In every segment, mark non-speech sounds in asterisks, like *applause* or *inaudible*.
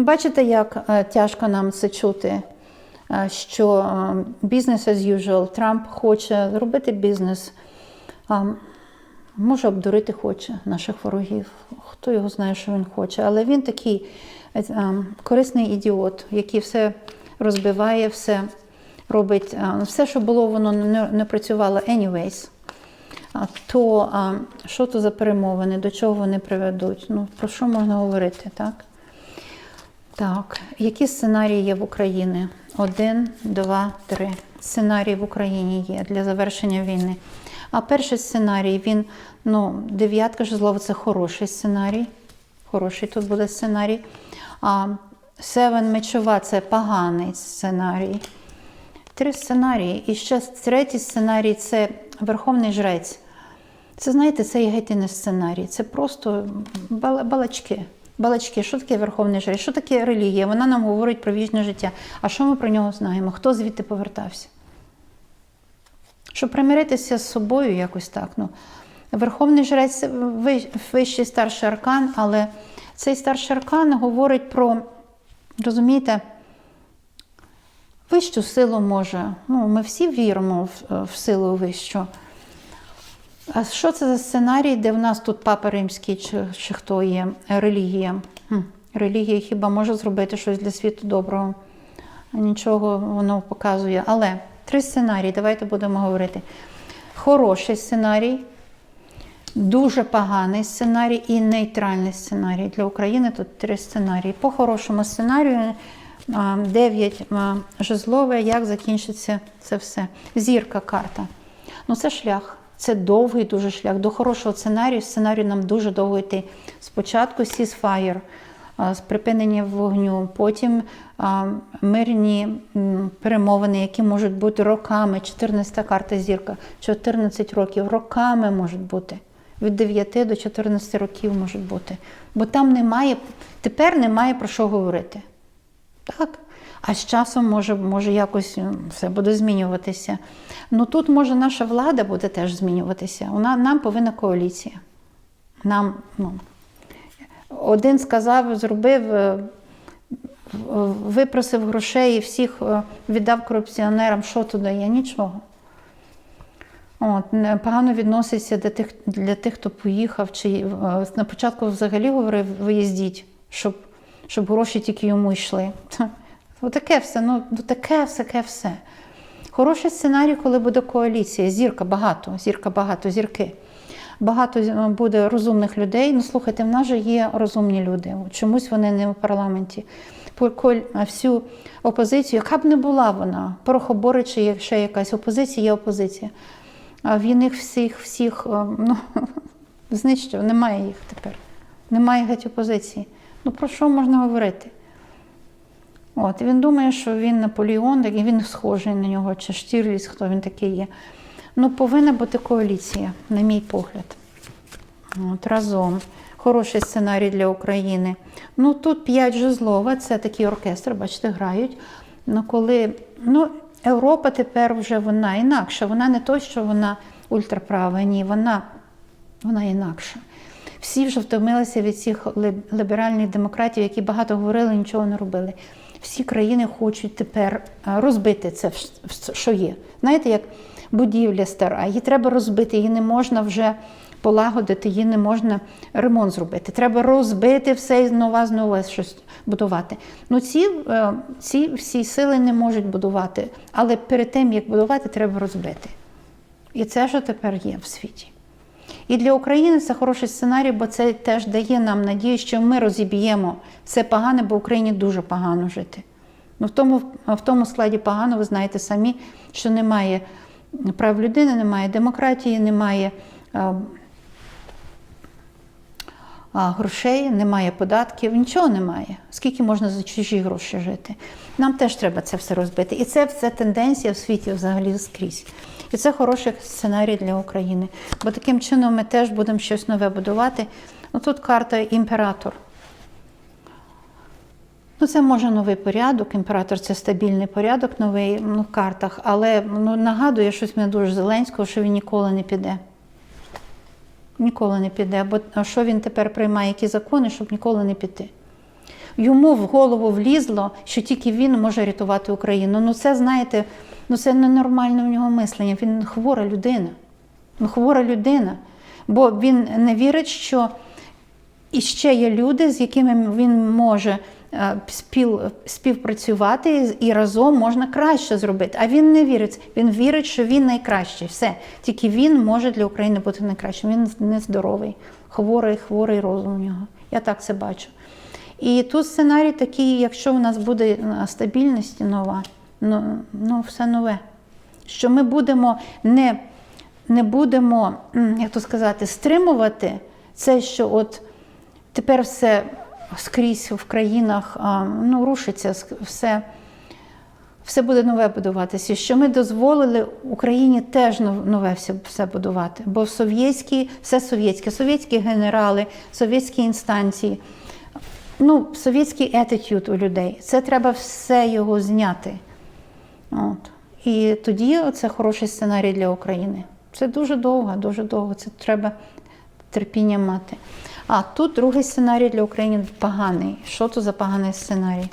Ну, бачите, як е, тяжко нам це чути, е, що business as usual, Трамп хоче зробити бізнес, може обдурити хоче наших ворогів. Хто його знає, що він хоче. Але він такий е, корисний ідіот, який все розбиває, все робить, все, що було, воно не працювало anyways. То що то за перемовини, до чого вони приведуть? Ну, про що можна говорити, так? Так, які сценарії є в Україні? Один, два, три. Сценарії в Україні є для завершення війни. А перший сценарій, він, ну, дев'ятка жезлова це хороший сценарій. Хороший тут буде сценарій. А севен мечова це поганий сценарій. Три сценарії. І ще третій сценарій це Верховний Жрець. Це, знаєте, це є геть не сценарій. Це просто бала- балачки. Балачки, що таке Верховний Жрець? Що таке релігія? Вона нам говорить про вічне життя. А що ми про нього знаємо? Хто звідти повертався? Щоб примиритися з собою якось так. Ну, Верховний жрець вищий старший аркан, але цей старший аркан говорить про, розумієте, вищу силу може. Ну, ми всі віримо в, в силу вищу. А що це за сценарій, де в нас тут папа римський чи, чи хто є? Релігія. Хм. Релігія хіба може зробити щось для світу доброго? Нічого воно показує. Але три сценарії, давайте будемо говорити. Хороший сценарій, дуже поганий сценарій і нейтральний сценарій. Для України тут три сценарії. По хорошому сценарію а, 9 а, жезлове, як закінчиться це все. Зірка карта. Ну це шлях. Це довгий дуже шлях. До хорошого сценарію. Сценарію нам дуже довго йти. Спочатку а, з припинення вогню, потім мирні перемовини, які можуть бути роками. 14 карта зірка, 14 років, роками можуть бути. Від 9 до 14 років можуть бути. Бо там немає, тепер немає про що говорити. Так. А з часом може, може якось все буде змінюватися. Ну тут може наша влада буде теж змінюватися. Вона, нам повинна коаліція. Нам, ну, один сказав, зробив, е, випросив грошей і всіх е, віддав корупціонерам, що туди є? Нічого. От, погано відноситься до тих, для тих, хто поїхав, чи е, на початку взагалі говорив, виїздіть, щоб, щоб гроші тільки йому йшли. Отаке все, ну ну, таке все, таке все. Хороший сценарій, коли буде коаліція, зірка багато, зірка багато, зірки. Багато е, буде розумних людей. Ну, слухайте, в нас же є розумні люди. Чомусь вони не в парламенті. А Всю опозицію, яка б не була вона, порохобори чи ще якась опозиція, є опозиція. Він їх всіх, всіх е, ну, *laughs* знищив, немає їх тепер. Немає геть опозиції. Ну про що можна говорити? От, він думає, що він Наполеон, і він схожий на нього, чи Штірліц, хто він такий є. Ну, повинна бути коаліція, на мій погляд. От, разом. Хороший сценарій для України. Ну, тут п'ять жезлова, це такий оркестр, бачите, грають. Ну, коли, ну, Європа тепер вже вона інакша. Вона не то, що вона ультраправа, ні, вона, вона інакша. Всі вже втомилися від цих либ- ліберальних демократів, які багато говорили, нічого не робили. Всі країни хочуть тепер розбити це, що є. Знаєте, як будівля стара, її треба розбити, її не можна вже полагодити, її не можна ремонт зробити. Треба розбити все і знова знову щось будувати. Ну ці, е, ці всі сили не можуть будувати, але перед тим, як будувати, треба розбити. І це що тепер є в світі. І для України це хороший сценарій, бо це теж дає нам надію, що ми розіб'ємо все погане, бо Україні дуже погано жити. Ну, в тому, в тому складі погано, ви знаєте самі, що немає прав людини, немає демократії, немає а, а, грошей, немає податків, нічого немає. Скільки можна за чужі гроші жити? Нам теж треба це все розбити. І це все тенденція в світі взагалі скрізь. І це хороший сценарій для України. Бо таким чином ми теж будемо щось нове будувати. Ну, тут карта імператор. Ну, це може новий порядок. Імператор це стабільний порядок новий ну, в картах, але ну, нагадує щось мені дуже Зеленського, що він ніколи не піде. Ніколи не піде. Бо що він тепер приймає, які закони, щоб ніколи не піти. Йому в голову влізло, що тільки він може рятувати Україну. Ну це, знаєте, ну це ненормальне в нього мислення. Він хвора людина. Ну, хвора людина. Бо він не вірить, що і ще є люди, з якими він може е, спів, співпрацювати і разом можна краще зробити. А він не вірить. Він вірить, що він найкращий. Все. Тільки він може для України бути найкращим. Він нездоровий, хворий, хворий розум у нього. Я так це бачу. І тут сценарій такий, якщо у нас буде е, стабільність нова, ну, ну все нове. Що ми будемо не, не будемо, як то сказати, стримувати це, що от тепер все скрізь в країнах ну, рушиться, все, все буде нове будуватися. Що ми дозволили Україні теж нове все, все будувати. Бо совєтські, все совєтське, совєтські генерали, совєтські інстанції, ну, совєтський етитюд у людей. Це треба все його зняти. От. І тоді це хороший сценарій для України. Це дуже довго, дуже довго. Це треба терпіння мати. А тут другий сценарій для України поганий. Що то за поганий сценарій?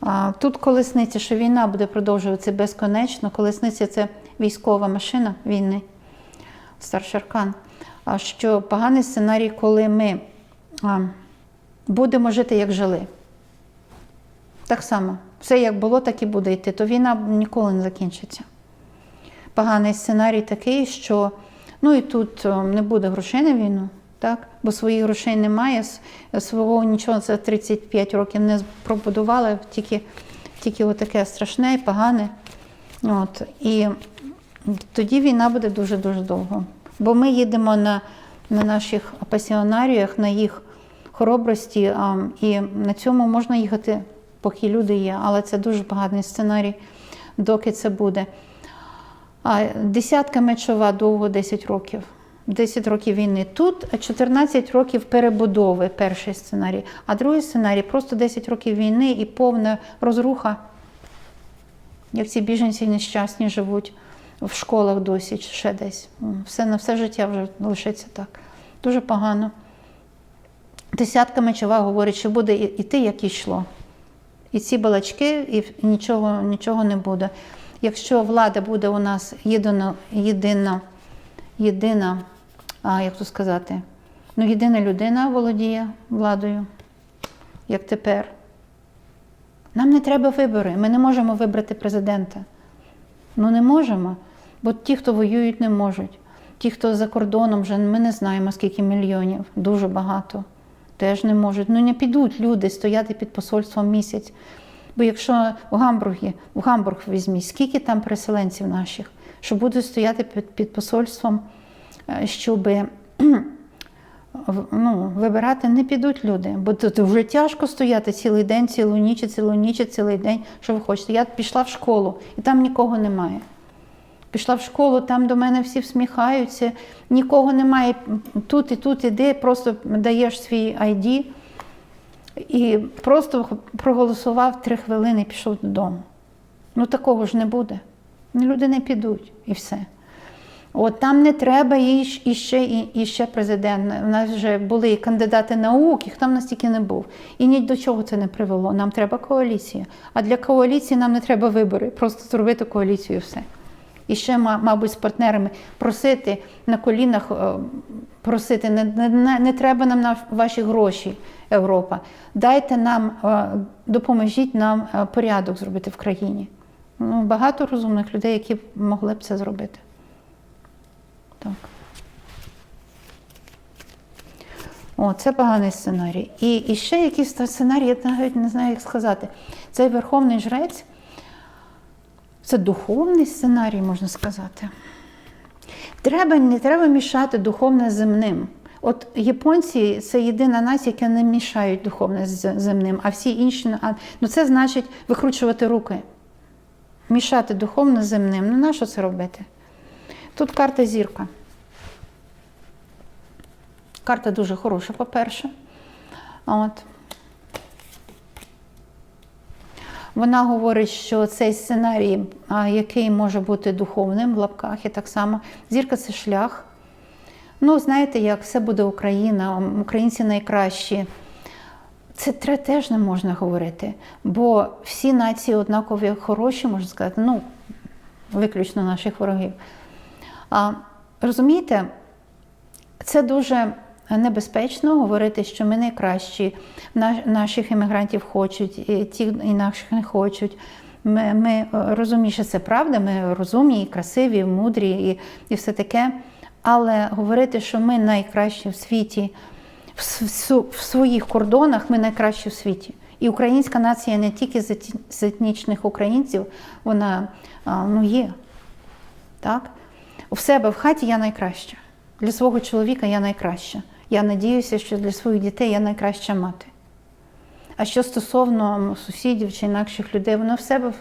А, тут колесниця, що війна буде продовжуватися безконечно. Колесниця це військова машина війни, старший аркан. А що поганий сценарій, коли ми будемо жити, як жили. Так само. Все як було, так і буде йти. То війна ніколи не закінчиться. Поганий сценарій такий, що ну і тут не буде грошей на війну, так? бо своїх грошей немає, свого нічого за 35 років не пробудували, тільки, тільки отаке страшне і погане. От. І тоді війна буде дуже-дуже довго. Бо ми їдемо на, на наших пасіонаріях, на їх хоробрості, і на цьому можна їхати, поки люди є, але це дуже поганий сценарій, доки це буде. Десятка мечова довго 10 років. 10 років війни тут, 14 років перебудови перший сценарій, а другий сценарій просто 10 років війни і повна розруха. Як ці біженці нещасні живуть в школах досі чи ще десь. Все на все життя вже лишиться так. Дуже погано. Десятка мечова говорить, що буде іти, як йшло. І ці балачки, і нічого, нічого не буде. Якщо влада буде у нас єдино, єдина, єдина, а, як то сказати, ну, єдина людина володіє владою, як тепер. Нам не треба вибори. Ми не можемо вибрати президента. Ну не можемо. Бо ті, хто воюють, не можуть. Ті, хто за кордоном, вже ми не знаємо, скільки мільйонів, дуже багато. Теж не можуть. Ну не підуть люди стояти під посольством місяць. Бо якщо в Гамбургі, в Гамбург візьміть, скільки там переселенців наших, що будуть стояти під, під посольством, щоб ну, вибирати не підуть люди. Бо тут вже тяжко стояти цілий день, цілу ніч, цілу ніч, цілий день, що ви хочете. Я пішла в школу, і там нікого немає. Пішла в школу, там до мене всі всміхаються, нікого немає. Тут і тут іди, просто даєш свій ID і просто проголосував три хвилини і пішов додому. Ну такого ж не буде. Ну, Люди не підуть і все. От там не треба і, ще і ще президент. У нас вже були і кандидати наук, їх там настільки не був. І ні до чого це не привело. Нам треба коаліція. А для коаліції нам не треба вибори, просто зробити коаліцію і все. І ще, мабуть, з партнерами просити на колінах, е, просити, не, не, не- треба нам на ваші гроші, Європа. Дайте нам, е, допоможіть нам е, порядок зробити в країні. Ну, багато розумних людей, які могли б це зробити. Так. О, це поганий сценарій. І, і ще якийсь сценарій, я навіть не знаю, як сказати. Цей верховний жрець це духовний сценарій, можна сказати. Треба, не треба мішати духовне з земним. От японці це єдина нація, яка не мішають духовне з земним, а всі інші ну це значить викручувати руки, мішати духовне з земним. Ну на що це робити? Тут карта зірка. Карта дуже хороша, по-перше. От. Вона говорить, що цей сценарій, який може бути духовним в лапках, і так само зірка це шлях. Ну, знаєте, як все буде Україна, українці найкращі. Це теж не можна говорити, бо всі нації однакові хороші, можна сказати, ну, виключно наших ворогів. А, розумієте, це дуже небезпечно говорити, що ми найкращі, наших іммігрантів хочуть, і ті інакших не хочуть. Ми, ми е, розуміємо, що це правда, ми розумні, красиві, мудрі і, і все таке. Але говорити, що ми найкращі в світі, в, в в своїх кордонах ми найкращі в світі. І українська нація не тільки з етнічних українців, вона ну, є. Так? У себе в хаті я найкраща. Для свого чоловіка я найкраща. Я надіюся, що для своїх дітей я найкраща мати. А що стосовно сусідів чи інакших людей, воно в себе,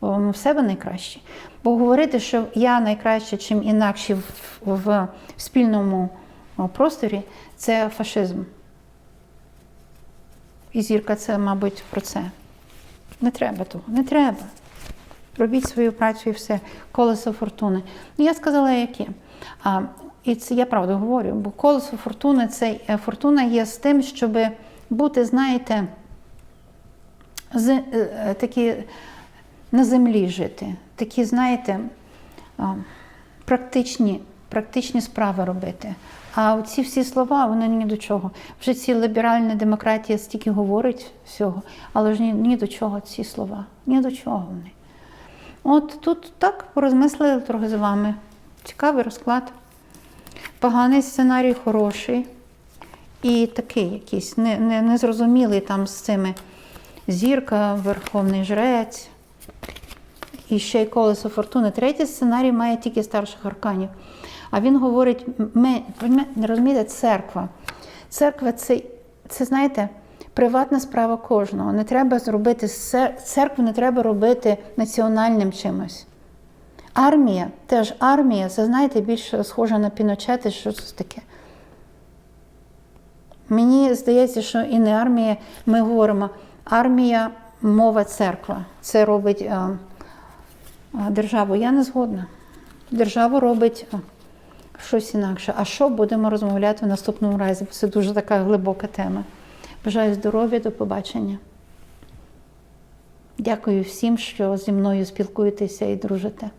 в себе найкраще. Бо говорити, що я найкраща, чим інакші в, в спільному просторі, це фашизм. І зірка це, мабуть, про це. Не треба того, не треба. Робіть свою працю і все. Колесо фортуни. Ну, я сказала, яке. І це я правду говорю, бо колесо фортуни це е, фортуна є з тим, щоб бути, знаєте, з, е, е, такі на землі жити. Такі, знаєте, практичні, практичні справи робити. А ці всі слова, вони ні до чого. Вже ці ліберальні демократія стільки говорить всього, але ж ні, ні до чого ці слова. Ні до чого вони. От тут так порозмислили трохи з вами. Цікавий розклад. Поганий сценарій хороший. І такий якийсь не, не, незрозумілий там з цими зірка, верховний жрець. І ще й колесо фортуни. Третій сценарій має тільки старших арканів. А він говорить: ми, ви розумієте, церква. Церква це, це, знаєте, приватна справа кожного. Не треба зробити церкву, не треба робити національним чимось. Армія, теж армія, це знаєте, більше схоже на піночети, що це таке. Мені здається, що і не армія, ми говоримо, армія, мова, церква. Це робить е, е, державу. Я не згодна. Державу робить е, щось інакше. А що будемо розмовляти в наступному разі? Це дуже така глибока тема. Бажаю здоров'я, до побачення. Дякую всім, що зі мною спілкуєтеся і дружите.